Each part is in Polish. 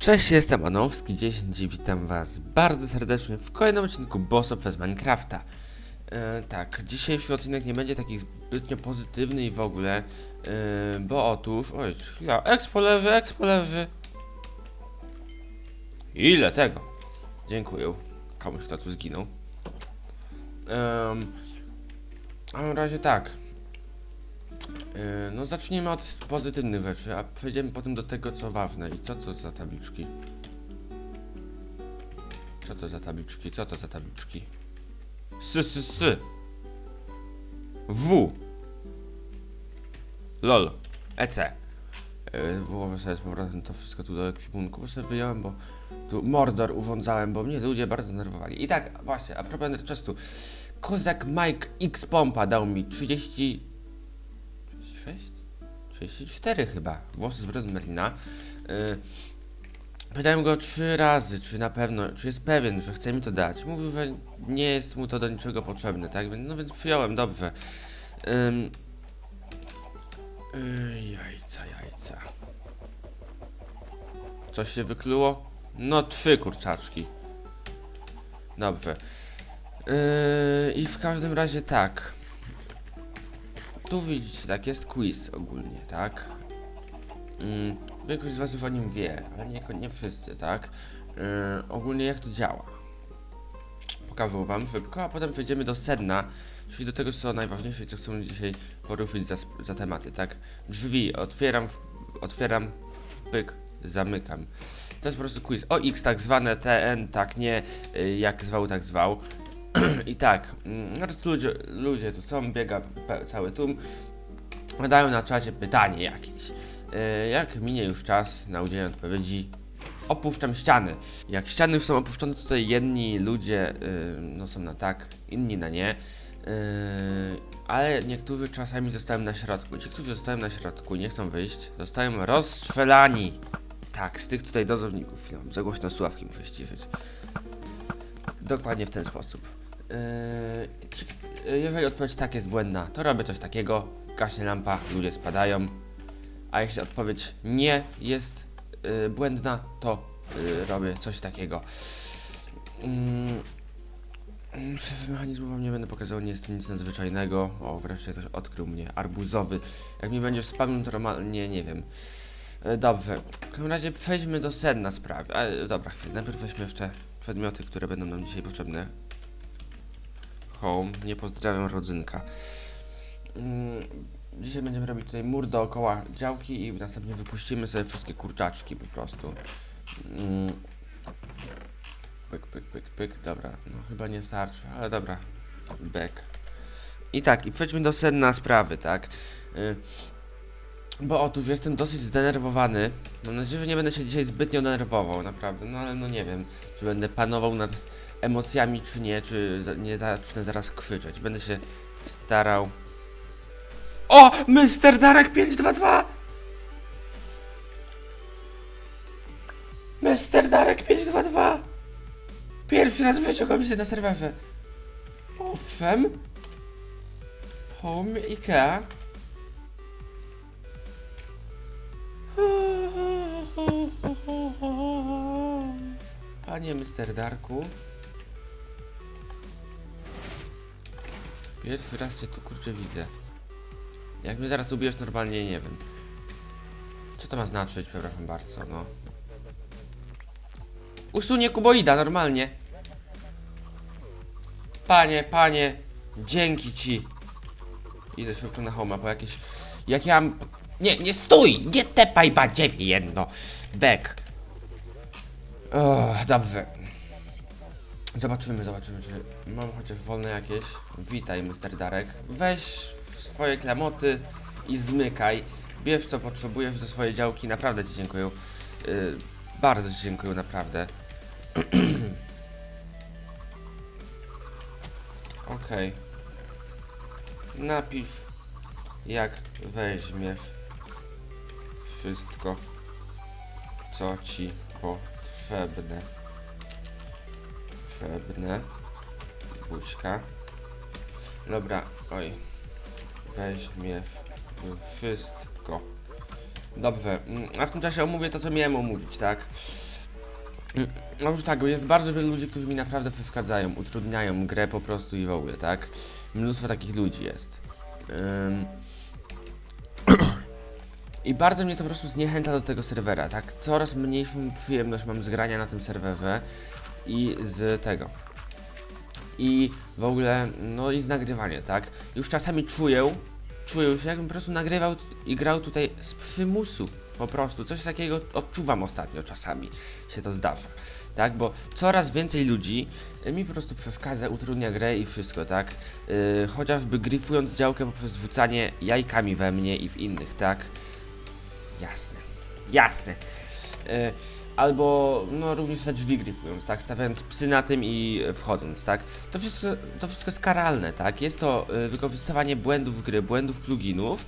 Cześć, jestem Anowski 10 i witam was bardzo serdecznie w kolejnym odcinku Boss of Minecrafta. E, tak, dzisiejszy odcinek nie będzie taki zbytnio pozytywny i w ogóle, e, bo otóż, oj, chwila, expo leży, expo leży. Ile tego? Dziękuję komuś, kto tu zginął. Em, a na razie tak. E, No zacznijmy od pozytywnych rzeczy, a przejdziemy potem do tego co ważne. I co to za tabliczki? Co to za tabliczki? Co to za tabliczki? S, s, s. W. LOL. EC. Yy, Włożę sobie z powrotem to wszystko tu do ekwipunku, bo sobie wyjąłem, bo tu Mordor urządzałem, bo mnie ludzie bardzo nerwowali. I tak, właśnie, a propos Enderchestu. Kozak Mike X Pompa dał mi 30 36? 34 chyba. Włosy z brodu Merlina. Yy, pytałem go trzy razy, czy na pewno, czy jest pewien, że chce mi to dać. Mówił, że nie jest mu to do niczego potrzebne, tak? No więc przyjąłem, dobrze. Yy, jajca, jajca. Coś się wykluło? No trzy kurczaczki. Dobrze. Yy, I w każdym razie tak. Tu widzicie, tak, jest quiz ogólnie, tak? Mm, większość z was już o nim wie, ale nie, nie wszyscy, tak? Yy, ogólnie jak to działa? Pokażę wam szybko, a potem przejdziemy do sedna, czyli do tego, co najważniejsze i co chcemy dzisiaj poruszyć za, za tematy, tak? Drzwi, otwieram, otwieram, pyk, zamykam. To jest po prostu quiz. O X tak zwane, TN, tak nie, yy, jak zwał, tak zwał. I tak, mm, to ludzie, ludzie tu są, biega cały tłum, zadają na czacie pytanie jakieś. E, jak minie już czas na udzielenie odpowiedzi, opuszczam ściany. Jak ściany już są opuszczone, tutaj jedni ludzie y, no, są na tak, inni na nie. Yy, ale niektórzy czasami zostają na środku. Ci, którzy zostają na środku nie chcą wyjść, zostają rozstrzelani. Tak, z tych tutaj dozowników. Za głośno słuchawki muszę ściszyć. Dokładnie w ten sposób. Yy, yy, jeżeli odpowiedź tak jest błędna, to robię coś takiego, gaśnie lampa, ludzie spadają. A jeśli odpowiedź nie jest yy, błędna, to yy, robię coś takiego. Szef mechanizmu wam nie będę pokazywał, nie jest to nic nadzwyczajnego. O, wreszcie ktoś odkrył mnie. Arbuzowy. Jak mi będziesz spamił, to normalnie nie wiem. Dobrze, w każdym razie przejdźmy do sedna sprawy. Ale dobra, chwilę. Najpierw weźmy jeszcze przedmioty, które będą nam dzisiaj potrzebne. Home, nie pozdrawiam rodzynka. Mm, Dzisiaj będziemy robić tutaj mur dookoła działki i następnie wypuścimy sobie wszystkie kurczaczki po prostu. Mm. Pyk, pyk, pyk, pyk, dobra, no chyba nie starczy, ale dobra, back. I tak, i przejdźmy do sedna sprawy, tak? Y, bo otóż jestem dosyć zdenerwowany. Mam nadzieję, że nie będę się dzisiaj zbytnio denerwował, naprawdę. No ale no nie wiem, czy będę panował nad emocjami, czy nie, czy nie zacznę zaraz krzyczeć. Będę się starał. O! Mr. Darek 522! Mr. Darek 522! Pierwszy raz w życiu go widzę na serwerze. Owszem. Home Ikea. Panie Mr. Darku. Pierwszy raz cię tu kurczę widzę. Jak mnie zaraz ubijesz normalnie nie wiem. Co to ma znaczyć, przepraszam bardzo, no. Usunie kuboida normalnie. Panie, panie, dzięki ci. Idę szybko na homa po jakieś... Jak ja mam... Nie, nie stój! Nie tepaj badziewie jedno! Back. O, dobrze. Zobaczymy, zobaczymy, czy mam chociaż wolne jakieś. Witaj, Mr. Darek. Weź swoje klamoty i zmykaj. Bierz co potrzebujesz do swojej działki. Naprawdę ci dziękuję. Yy, bardzo ci dziękuję, naprawdę. Okej. Napisz, jak weźmiesz wszystko, co ci potrzebne. Potrzebne. Buźka. Dobra, oj. Weźmiesz wszystko. Dobrze, mm, a w tym czasie omówię to, co miałem omówić, tak? No już tak, jest bardzo wielu ludzi, którzy mi naprawdę przeszkadzają, utrudniają grę po prostu i w ogóle, tak? Mnóstwo takich ludzi jest. Ym... I bardzo mnie to po prostu zniechęca do tego serwera, tak? Coraz mniejszą przyjemność mam z grania na tym serwerze i z tego. I w ogóle, no i z nagrywania, tak? Już czasami czuję, czuję się jakbym po prostu nagrywał i grał tutaj z przymusu. Po prostu, coś takiego odczuwam ostatnio czasami, się to zdarza, tak? Bo coraz więcej ludzi y, mi po prostu przeszkadza, utrudnia grę i wszystko, tak? Yy, chociażby gryfując działkę poprzez rzucanie jajkami we mnie i w innych, tak? Jasne, jasne. Yy, albo, no również te drzwi gryfując, tak? Stawiając psy na tym i e, wchodząc, tak? To wszystko, to wszystko jest karalne, tak? Jest to y, wykorzystywanie błędów gry, błędów pluginów.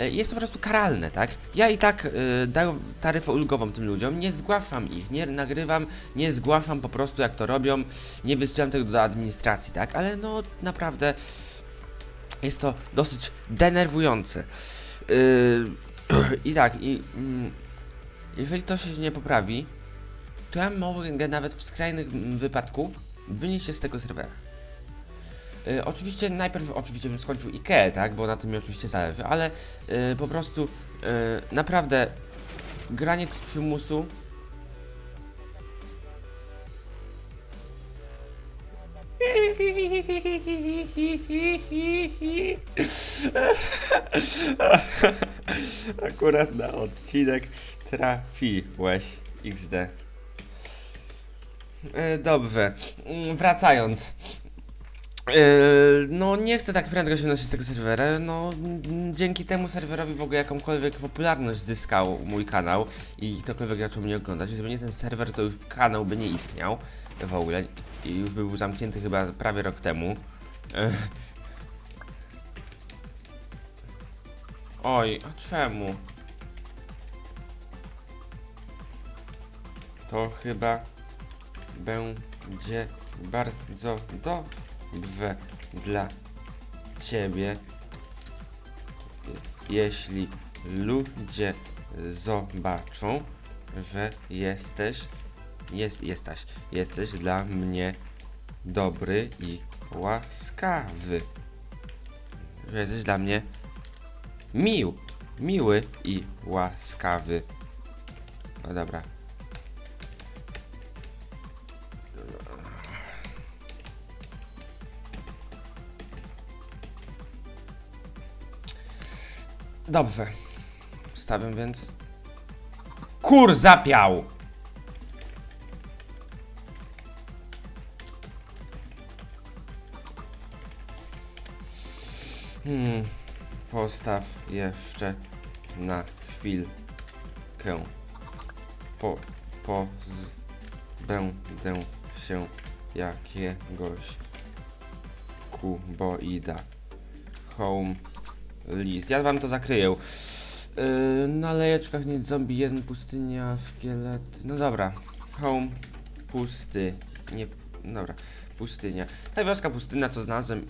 Y, Jest to po prostu karalne, tak? Ja i tak y, daję taryfę ulgową tym ludziom, nie zgłaszam ich, nie nagrywam, nie zgłaszam po prostu jak to robią, nie wysyłam tego do administracji, tak? Ale no naprawdę jest to dosyć denerwujące. Yy, I tak, i mm, jeżeli to się nie poprawi, to ja mogę nawet w skrajnym wypadku wynieść się z tego serwera. Yy, oczywiście najpierw oczywiście bym skończył IKEA, tak, bo na tym mi oczywiście zależy, ale yy, po prostu yy, naprawdę granie przymusu Akurat na odcinek trafiłeś XD. E, Dobrze, Mm, wracając. E, No, nie chcę tak prędko się nosić z tego serwera. No, mm, dzięki temu serwerowi w ogóle jakąkolwiek popularność zyskał mój kanał i ktokolwiek zaczął mnie oglądać. Gdyby nie ten serwer, to już kanał by nie istniał w ogóle i już by był zamknięty chyba prawie rok temu. E. Oj, a czemu? To chyba będzie bardzo dobrze dla ciebie, jeśli ludzie zobaczą, że jesteś, jest, jesteś, jesteś dla mnie dobry i łaskawy. Że jesteś dla mnie mił, miły i łaskawy. No dobra. Dobrze. Wstawiam więc. Kur zapiał! Hmm. Postaw jeszcze na chwilkę. Po, pozbędę się jakiegoś kuboida. Home list. Ja wam to zakryję. Yy, na lejeczkach nic zombie, jeden pustynia, szkielet. No dobra. Home pusty. Nie. Dobra. Pustynia. Ta wioska pustyna, co znalazłem.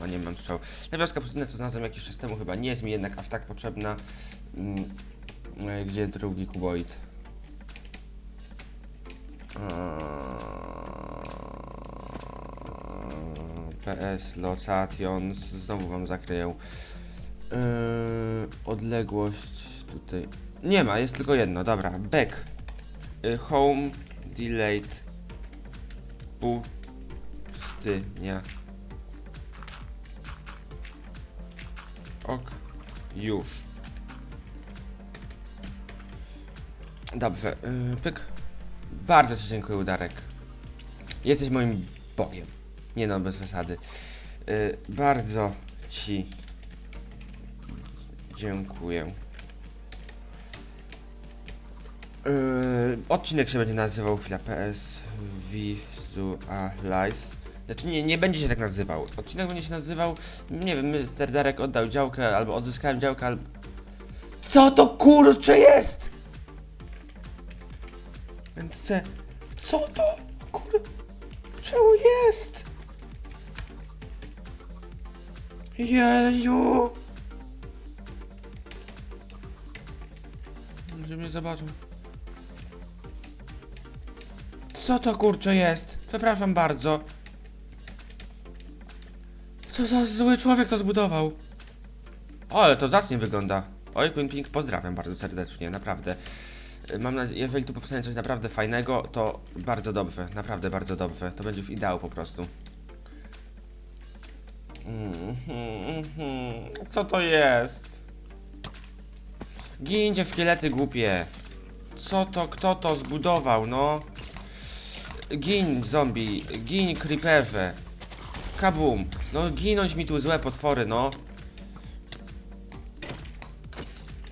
O nie mam strzał. Ta wioska pustyna, co znalazłem jakiś czas temu, chyba nie jest mi jednak aż tak potrzebna. E, gdzie drugi kuboid? Eee, PS Locations, znowu wam zakryję. Eee, odległość tutaj. Nie ma, jest tylko jedno, dobra. Back. Eee, home, delayed. Pustynia. Ok, już. Dobrze, yy, pyk. Bardzo Ci dziękuję, Udarek. Jesteś moim bogiem. Nie no, bez zasady. Yy, bardzo Ci dziękuję. Yy, odcinek się będzie nazywał chwila PS Visualize. Znaczy nie, nie będzie się tak nazywał. Odcinek będzie się nazywał, nie wiem, Mr. Darek oddał działkę, albo odzyskałem działkę, albo... Co to kurcze jest? NC, co to kur... Czemu jest? Jeju! Że mnie zobaczą. Co to kurczę jest? Przepraszam bardzo. Co za zły człowiek to zbudował? O, ale to zacnie wygląda. Oj, Queen Pink, pozdrawiam bardzo serdecznie, naprawdę. Y, Mam nadzieję, jeżeli tu powstanie coś naprawdę fajnego, to bardzo dobrze, naprawdę bardzo dobrze. To będzie już ideał po prostu. Mhm. Co to jest? Gincie szkielety głupie. Co to, kto to zbudował, no? Gin zombie, gin creeperze. Kabum. No ginąć mi tu złe potwory, no.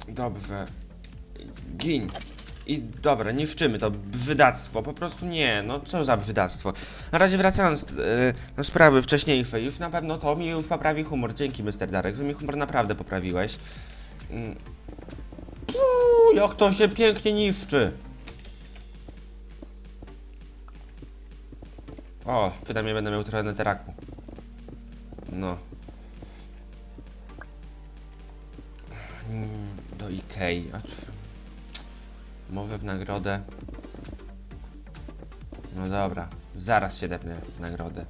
Dobrze. Gin. I dobra, niszczymy to brzydactwo. Po prostu nie, no co za brzydactwo. Na razie wracając yy, do sprawy wcześniejszej, już na pewno to mi już poprawi humor. Dzięki, Mr. Darek, że mi humor naprawdę poprawiłeś. Uuu, jak to się pięknie niszczy. O, przynajmniej będę miał trochę neteraku. No. Do Ikei, a czy... Może w nagrodę? No dobra, zaraz się depnę w nagrodę.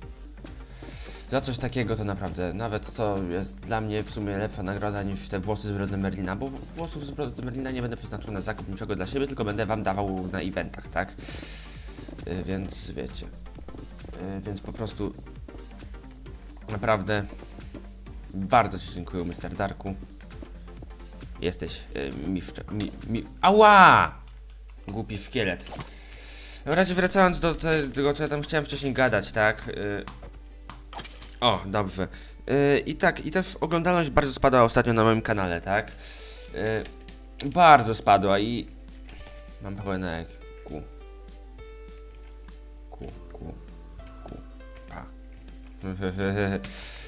Za coś takiego to naprawdę, nawet to jest dla mnie w sumie lepsza nagroda niż te włosy z brody Merlina, bo włosów z brody Merlina nie będę przeznaczył na zakup niczego dla siebie, tylko będę wam dawał na eventach, tak? Y, więc wiecie. Y, więc po prostu naprawdę bardzo Ci dziękuję, Mr. Darku. Jesteś y, mistrzem. Mi, mi, ała! Głupi szkielet. W razie wracając do te- tego, co ja tam chciałem wcześniej gadać, tak? Y, o, dobrze. Y, I tak, i też oglądalność bardzo spadła ostatnio na moim kanale, tak? Y, bardzo spadła i... Mam pełen jak ku. Ku, ku, ku, pa.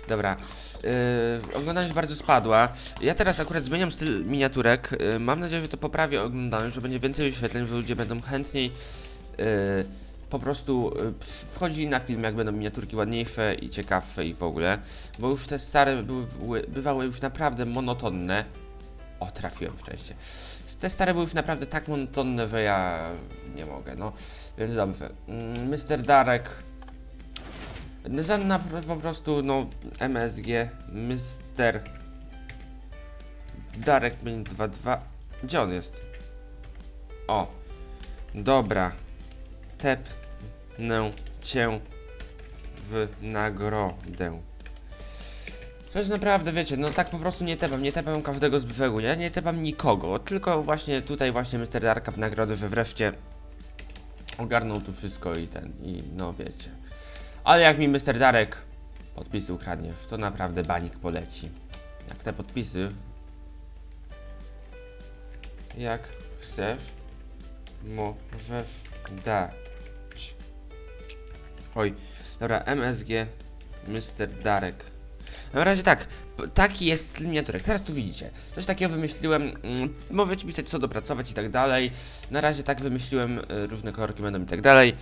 Dobra. Yy, oglądalność bardzo spadła. Ja teraz akurat zmieniam styl miniaturek. Yy, mam nadzieję, że to poprawi oglądalność, że będzie więcej wyświetleń, że ludzie będą chętniej yy, po prostu yy, wchodzili na film, jak będą miniaturki ładniejsze i ciekawsze i w ogóle. Bo już te stare były, bywały już naprawdę monotonne. O, trafiłem szczęście. Te stare były już naprawdę tak monotonne, że ja nie mogę, no. Więc dobrze. Mm, Mr. Darek. Za na, po prostu, no, MSG, Mr. Darek 522. Gdzie on jest? O. Dobra. Tepnę cię w nagrodę. Jest naprawdę, wiecie, no tak po prostu nie tepam, nie tepam każdego z brzegu, nie? Nie tepam nikogo, tylko właśnie tutaj właśnie Mr. Darka w nagrodę, że wreszcie ogarnął tu wszystko i ten, i no wiecie. Ale jak mi Mr. Darek podpisy ukradniesz, to naprawdę banik poleci. Jak te podpisy... Jak chcesz, możesz dać. Oj, dobra, MSG, Mr. Darek. Na razie tak, taki jest miniaturek. Teraz tu widzicie. Coś takiego wymyśliłem. Mm, możecie pisać co dopracować i tak dalej. Na razie tak wymyśliłem, y, różne kolorki będą i tak dalej.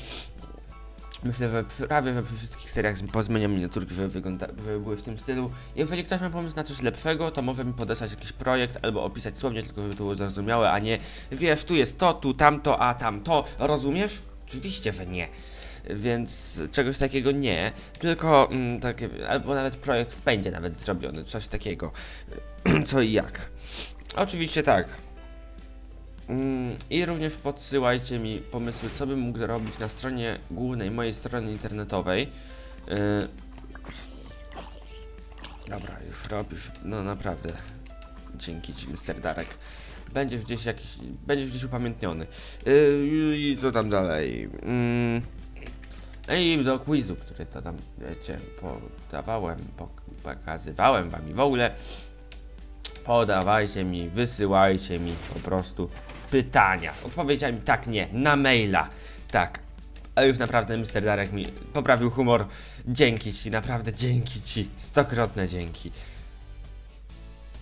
Myślę, że prawie we wszystkich seriach pozmieniam miniaturki, żeby, wygląda, żeby były w tym stylu. Jeżeli ktoś ma pomysł na coś lepszego, to może mi podesłać jakiś projekt albo opisać słownie, tylko żeby to było zrozumiałe, a nie wiesz, tu jest to, tu tamto, a tamto. Rozumiesz? Oczywiście, że nie. Więc czegoś takiego nie, tylko mm, takie, albo nawet projekt w pędzie nawet zrobiony, coś takiego. Co i jak. Oczywiście tak. Mm, I również podsyłajcie mi pomysły, co bym mógł zrobić na stronie głównej mojej strony internetowej. Yy... Dobra, już robisz, no naprawdę. Dzięki Ci, Mr. Darek. Będziesz gdzieś jakiś, będziesz gdzieś upamiętniony. Yy, I co tam dalej? Mm. I do quizu, który to tam, wiecie, podawałem, pok- pokazywałem wam i w ogóle podawajcie mi, wysyłajcie mi po prostu pytania z odpowiedziami tak, nie, na maila, tak. A już naprawdę Mr. Darek mi poprawił humor. Dzięki Ci, naprawdę dzięki Ci, stokrotne dzięki.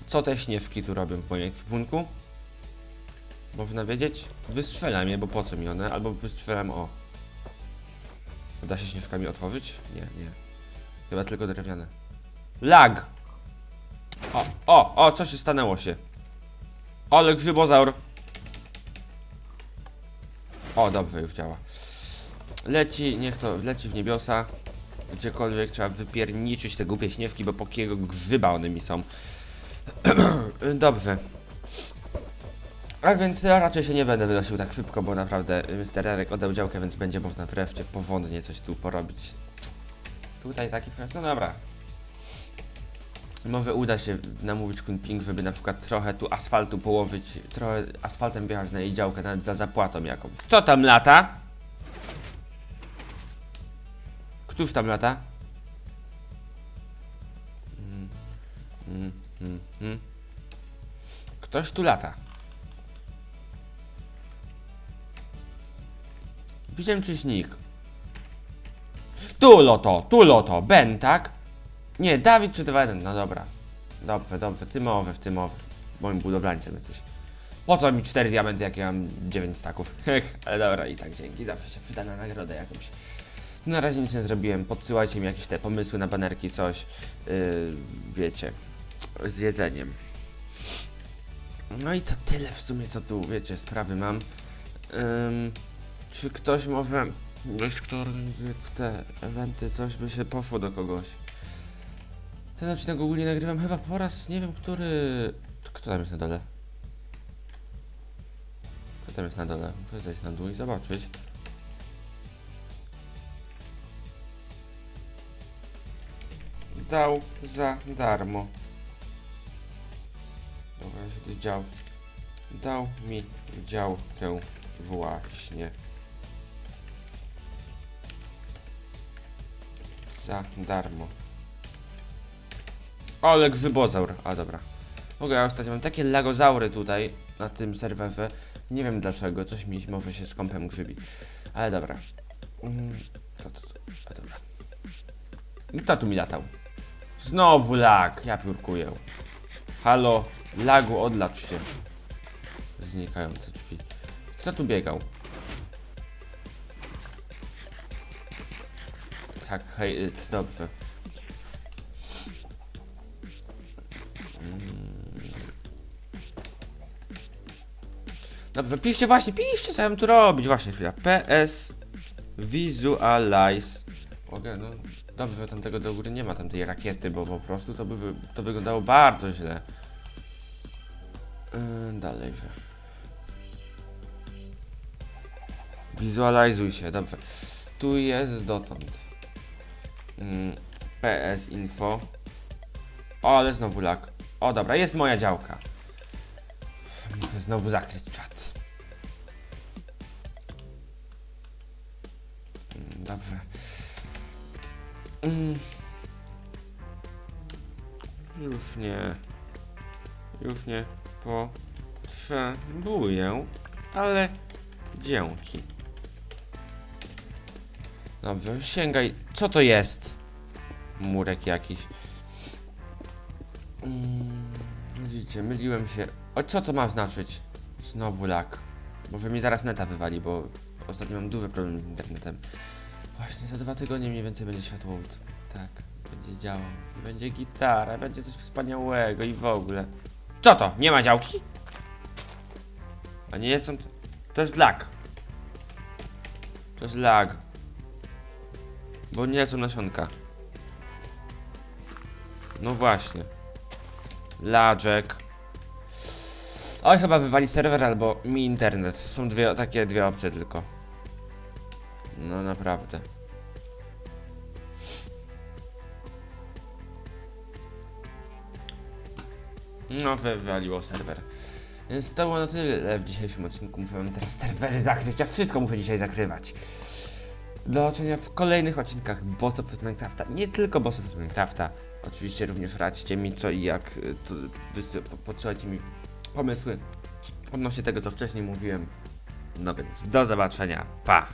Co te śnieżki tu robią w moim ekwipunku? Można wiedzieć? Wystrzelam je, bo po co mi one? Albo wystrzelam o. Da się śnieżkami otworzyć? Nie, nie. Chyba tylko drewniane. Lag! O, o, o, co się stanęło się? Ale grzybozaur! O, dobrze, już działa. leci, niech to leci w niebiosa. Gdziekolwiek trzeba wypierniczyć te głupie śnieżki, bo pokiego grzyba one mi są. Dobrze. Tak więc ja raczej się nie będę wynosił tak szybko, bo naprawdę Mr. Erek oddał działkę, więc będzie można wreszcie powolnie coś tu porobić. Tutaj taki przejazd, no dobra. Może uda się namówić Kunping, żeby na przykład trochę tu asfaltu położyć, trochę asfaltem wjechać na jej działkę, nawet za zapłatą jakąś. Co tam lata? Któż tam lata? Ktoś tu lata. Widziałem czyś nick. Tu loto, tu loto, Ben, tak? Nie, Dawid czy 2-1, no dobra. Dobrze, dobrze, ty możesz, ty możesz. Moim budowlańcem jesteś. Po co mi 4 diamenty, jak ja mam 9 staków? Ale dobra, i tak dzięki, zawsze się przyda na nagrodę jakąś. Na razie nic nie zrobiłem, podsyłajcie mi jakieś te pomysły na banerki, coś, yy, wiecie, z jedzeniem. No i to tyle w sumie, co tu, wiecie, sprawy mam. Ym, czy ktoś może, weź kto organizuje te eventy, coś by się poszło do kogoś. Ten odcinek ogólnie nagrywam chyba po raz, nie wiem który... Kto tam jest na dole? Kto tam jest na dole? Muszę zejść na dół i zobaczyć. Dał za darmo. Dobra, dział. Dał mi działkę właśnie. Za darmo. Ale grzybozaur. A dobra. Mogę ja mam takie lagozaury tutaj na tym serwerze. Nie wiem dlaczego, coś mi może się z kompem grzybi. Ale dobra. Mm, Co to? A dobra. Kto tu mi latał? Znowu lag, ja piórkuję. Halo, lagu, odlacz się. Znikające drzwi. Kto tu biegał? Tak, hej, y, dobrze. Dobrze, piszcie właśnie, piszcie co ja mam tu robić. Właśnie chwila. PS Visualize. Mogę, no. Dobrze, że tam tego do góry nie ma, tam tej rakiety, bo po prostu to by to wyglądało bardzo źle. Yy, dalej, że. Wizualizuj się, dobrze. Tu jest dotąd. Mm, PS info. O, ale znowu lag. O, dobra, jest moja działka. Muszę znowu zakryć czat. Mm, Dobrze. Mm. Już nie. Już nie potrzebuję, ale dzięki. Dobrze, sięgaj. Co to jest? Murek jakiś. Mm, widzicie, myliłem się. O, co to ma znaczyć? Znowu lag. Może mi zaraz neta wywali, bo ostatnio mam duży problem z internetem. Właśnie za dwa tygodnie mniej więcej będzie światłowód. Tak, będzie działał. I będzie gitara, będzie coś wspaniałego i w ogóle. Co to? Nie ma działki? A nie są... To, to jest lag. To jest lag. Bo nie lecą nasionka. No właśnie. Laczek. Oj, chyba wywali serwer albo mi internet. Są dwie, takie dwie opcje tylko. No naprawdę. No, wywaliło serwer. Więc to było na tyle w dzisiejszym odcinku. Muszę wam teraz serwery zakryć. Ja wszystko muszę dzisiaj zakrywać. Do zobaczenia w kolejnych odcinkach Boss of Minecrafta. Nie tylko Boss of Minecrafta. Oczywiście również radźcie mi co i jak. y, po- podsyłajcie mi pomysły odnośnie tego, co wcześniej mówiłem. No więc do zobaczenia. Pa!